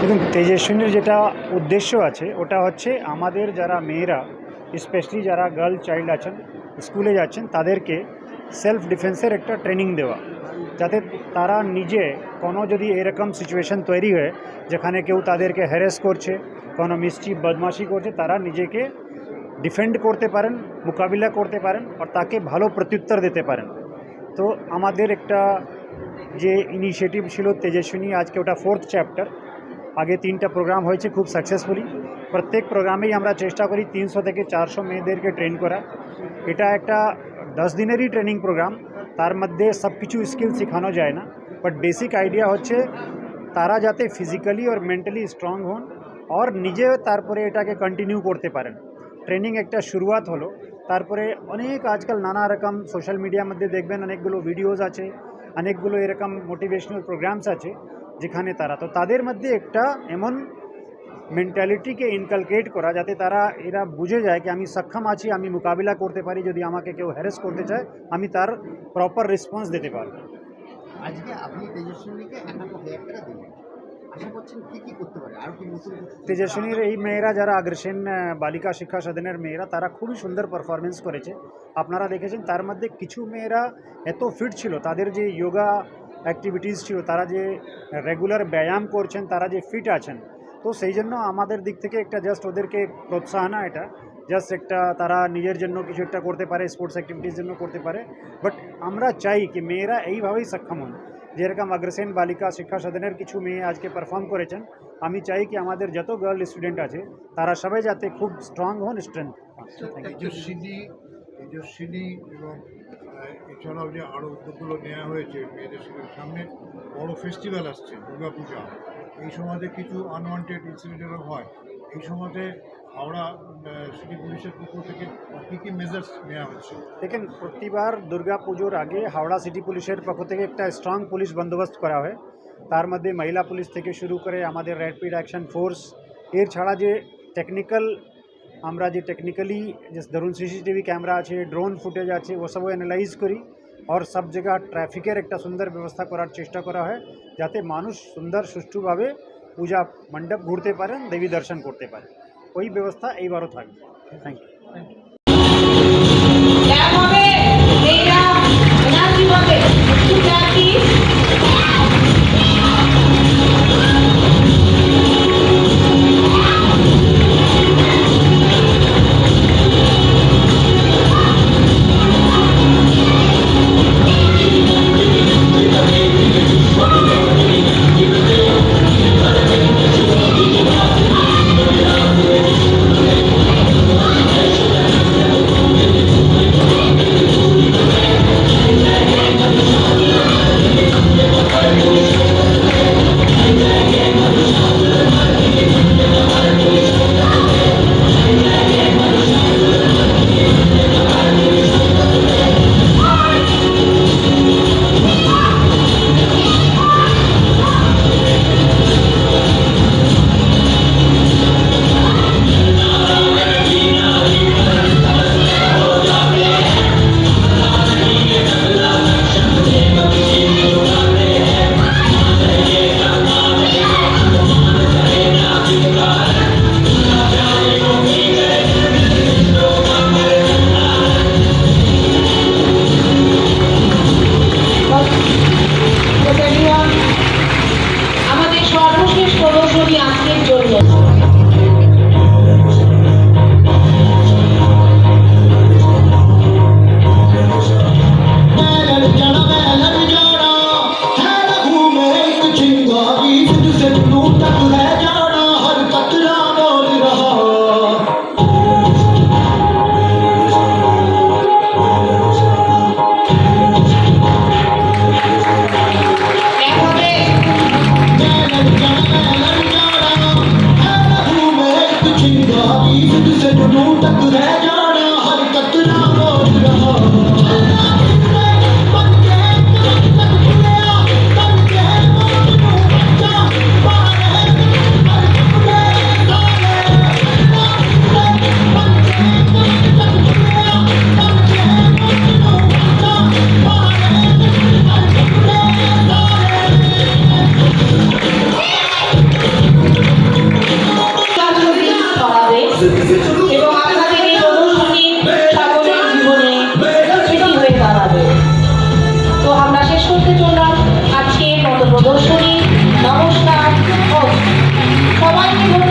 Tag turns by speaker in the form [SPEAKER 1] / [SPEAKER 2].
[SPEAKER 1] দেখুন তেজস্বিনীর যেটা উদ্দেশ্য আছে, ওটা হচ্ছে আমাদের যারা মেয়েরা স্পেশালি যারা গার্ল চাইল্ড আছেন স্কুলে যাচ্ছেন, তাদেরকে সেলফ ডিফেন্সের একটা ট্রেনিং দেওয়া। যাতে তারা নিজে কোনো যদি এরকম সিচুয়েশন তৈরি হয়, যেখানে কেউ তাদেরকে হ্যারেস করছে, কোনো মিষ্টি বদমাশি করছে, তারা নিজেকে ডিফেন্ড করতে পারেন, মোকাবিলা করতে পারেন, আর তাকে ভালো প্রত্যুত্তর দিতে পারেন। তো আমাদের একটা যে ইনিশিয়েটিভ ছিল তেজস্বিনী, আজকে ওটা ফোর্থ চ্যাপ্টার আগে তিনটা প্রোগ্রাম হয়েছে খুব সাকসেসফুলি প্রত্যেক প্রোগ্রামেই আমরা চেষ্টা করি তিনশো থেকে চারশো মেয়েদেরকে ট্রেন করা। এটা একটা দশ দিনেরই ট্রেনিং প্রোগ্রাম তার মধ্যে সব কিছু স্কিল শেখানো যায় না। বাট বেসিক আইডিয়া হচ্ছে তারা যাতে ফিজিক্যালি আর মেন্টালি স্ট্রং হন আর নিজে তারপরে এটাকে কন্টিনিউ করতে পারেন। ট্রেনিং একটা শুরুয়াত হলো। তারপরে অনেক আজকাল নানা রকম সোশ্যাল মিডিয়ার মধ্যে দেখবেন অনেকগুলো ভিডিওস আছে। অনেকগুলো এরকম মোটিভেশনাল প্রোগ্রামস আছে যেখানে তারা, তো তাদের মধ্যে একটা এমন মেন্টালিটিকে ইনকালকেট করা যাতে তারা, এরা বুঝে যায় কি আমি সক্ষম আছি, আমি মোকাবিলা করতে পারি, যদি আমাকে কেউ হ্যারেস করতে চায়, আমি তার প্রপার রেসপন্স দিতে পারব।
[SPEAKER 2] আজকে আপনি তেজস্বিনীকে একান্ন হাজার দিলেন।
[SPEAKER 1] তেজস্বিনীর এই মেয়েরা যারা অগ্রসেন আহ, বালিকা শিক্ষা সদনের মেয়েরা তারা খুবই সুন্দর পারফরমেন্স করেছে। আপনারা দেখেছেন তার মধ্যে কিছু মেয়েরা এত ফিট ছিল তাদের যে যোগা অ্যাক্টিভিটিস ছিল তারা যে রেগুলার ব্যায়াম করছেন তারা যে ফিট আছেন। তো সেই জন্য আমাদের দিক থেকে একটা জাস্ট ওদেরকে প্রোৎসাহনা এটা। জাস্ট একটা তারা নিজের জন্য কিছু একটা করতে পারে স্পোর্টস অ্যাক্টিভিটির জন্য করতে পারে। বাট আমরা চাই কি মেয়েরা এইভাবেই সক্ষম হন। যেরকম অগ্রসেন বালিকা শিক্ষা সদনের কিছু মেয়ে আজকে পারফর্ম করেছেন আমি চাই কি আমাদের যত গার্ল স্টুডেন্ট আছে তারা সবাই যাতে খুব স্ট্রং হন স্ট্রেংথ
[SPEAKER 3] তেজস্বিনী তেজস্বিনী এবং এছাড়াও যে আরও উদ্যোগগুলো নেওয়া হয়েছে মেয়েদের সামনে বড় ফেস্টিভ্যাল আসছে দুর্গাপূজা। এই সময়তে কিছু আনওয়ান্টেড ইনসিডেন্ট হয়। এই সময়তে হাওড়া সিটি পুলিশের পক্ষ থেকে কী কী মেজার্স নেওয়া হচ্ছে?
[SPEAKER 1] দেখেন, প্রতিবার দুর্গা পুজোর আগে হাওড়া সিটি পুলিশের পক্ষ থেকে একটা স্ট্রং পুলিশ বন্দোবস্ত করা হয়। তার মধ্যে মহিলা পুলিশ থেকে শুরু করে আমাদের র্যাপিড অ্যাকশন ফোর্স এর ছাড়া যে টেকনিক্যাল আমরা যে টেকনিক্যালি যে ধরুন সিসিটিভি ক্যামেরা আছে ড্রোন ফুটেজ আছে ওসবও অ্যানালাইজ করি। আর সব জায়গা ট্রাফিকের একটা সুন্দর ব্যবস্থা করার চেষ্টা করা হয় যাতে মানুষ সুন্দর সুষ্ঠুভাবে পূজা মণ্ডপ ঘুরতে পারেন দেবী দর্শন করতে পারে ওই ব্যবস্থা এইবারও থাকবে থ্যাংক ইউ
[SPEAKER 4] ল্যাব হবে প্রদর্শনী
[SPEAKER 5] নমস্কার সবাইকে